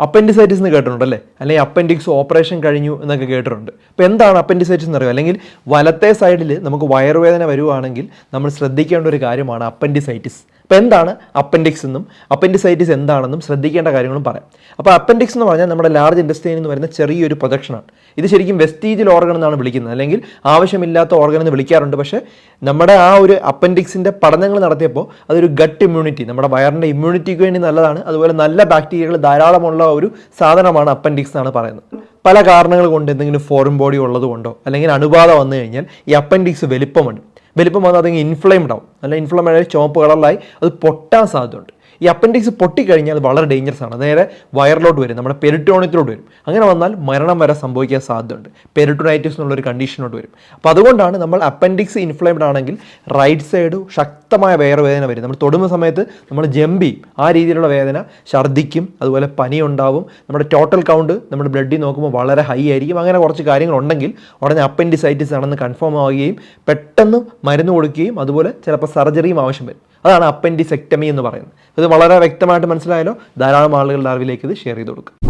Appendicitis എന്ന് കേട്ടിട്ടുണ്ടല്ലേ? അല്ലെങ്കിൽ appendix operation കഴിഞ്ഞു എന്നൊക്കെ കേട്ടിട്ടുണ്ട്. അപ്പോൾ എന്താണ് അപ്പൻഡിസൈറ്റിസ് എന്ന് അറിയുക? അല്ലെങ്കിൽ വലത്തെ സൈഡിൽ നമുക്ക് വയറുവേദന വരുവാണെങ്കിൽ നമ്മൾ ശ്രദ്ധിക്കേണ്ട ഒരു കാര്യമാണ് അപ്പൻഡിസൈറ്റിസ് അപ്പോൾ എന്താണ് അപ്പൻഡിക്സ് എന്നും അപ്പൻഡിസൈറ്റിസ് എന്താണെന്നും ശ്രദ്ധിക്കേണ്ട കാര്യങ്ങളും പറയാം. അപ്പോൾ അപ്പൻഡിക്സ് എന്ന് പറഞ്ഞാൽ നമ്മുടെ ലാർജ് ഇൻഡസ്ട്രിയിൽ എന്ന് വരുന്ന ചെറിയൊരു പ്രൊജക്ഷനാണ് ഇത് ശരിക്കും വെസ്റ്റീജിൽ ഓർഗൻ എന്നാണ് വിളിക്കുന്നത്. അല്ലെങ്കിൽ ആവശ്യമില്ലാത്ത ഓർഗൻ എന്ന് വിളിക്കാറുണ്ട്. പക്ഷേ നമ്മുടെ ആ ഒരു അപ്പൻഡിക്സിന്റെ പഠനങ്ങൾ നടത്തിയപ്പോൾ അതൊരു ഗട്ട് ഇമ്മ്യൂണിറ്റി നമ്മുടെ വയറിന്റെ ഇമ്മ്യൂണിറ്റിക്ക് വേണ്ടി നല്ലതാണ്. അതുപോലെ നല്ല ബാക്ടീരിയകൾ ധാരാളമുള്ള ഒരു സാധനമാണ് അപ്പൻഡിക്സ് എന്നാണ് പറയുന്നത്. പല കാരണങ്ങൾ കൊണ്ട് എന്തെങ്കിലും ഫോറിൻ ബോഡി ഉള്ളതുകൊണ്ടോ അല്ലെങ്കിൽ അണുബാധ വന്നു കഴിഞ്ഞാൽ ഈ അപ്പൻഡിക്സ് വലിപ്പമുണ്ട്. വലിപ്പം വന്നാൽ അതിങ്ങനെ ഇൻഫ്ലെയിംഡ് ആവും. നല്ല ഇൻഫ്ലമേഷൻ ചുവപ്പ് കളറിലായി അത് പൊട്ടാൻ സാധ്യതയുണ്ട്. ഈ അപ്പൻഡിക്സ് പൊട്ടിക്കഴിഞ്ഞാൽ അത് വളരെ ഡേഞ്ചറസ് ആണ്. നേരെ വയറിലോട്ട് വരും നമ്മുടെ പെരിറ്റോണിയത്തിലോട്ട് വരും. അങ്ങനെ വന്നാൽ മരണം വരെ സംഭവിക്കാൻ സാധ്യതയുണ്ട്. പെരിറ്റോണൈറ്റിസ് എന്നുള്ളൊരു കണ്ടീഷനോട്ട് വരും. അപ്പോൾ അതുകൊണ്ടാണ് നമ്മൾ അപ്പൻഡിക്സ് ഇൻഫ്ലേംഡ് ആണെങ്കിൽ റൈറ്റ് സൈഡ് ശക്തമായ വയറുവേദന വരും. നമ്മൾ തൊടുന്ന സമയത്ത് നമ്മൾ ജമ്പി ആ രീതിയിലുള്ള വേദന ഛർദ്ദിക്കും അതുപോലെ പനി ഉണ്ടാവും നമ്മുടെ ടോട്ടൽ കൗണ്ട് നമ്മുടെ ബ്ലഡിൽ നോക്കുമ്പോൾ വളരെ ഹൈ ആയിരിക്കും. അങ്ങനെ കുറച്ച് കാര്യങ്ങളുണ്ടെങ്കിൽ ഉടനെ അപ്പൻഡിസൈറ്റിസ് ആണെന്ന് കൺഫേം ആവുകയും പെട്ടെന്ന് മരുന്ന് കൊടുക്കുകയും അതുപോലെ ചിലപ്പോൾ സർജറിയും ആവശ്യം വരും. അതാണ് അപ്പൻഡിസെക്ടമി എന്ന് പറയുന്നത്. ഇത് വളരെ വ്യക്തമായിട്ട് മനസ്സിലായാലോ ധാരാളം ആളുകളുടെ അറിവിലേക്ക് ഇത് ഷെയർ ചെയ്ത് കൊടുക്കുക.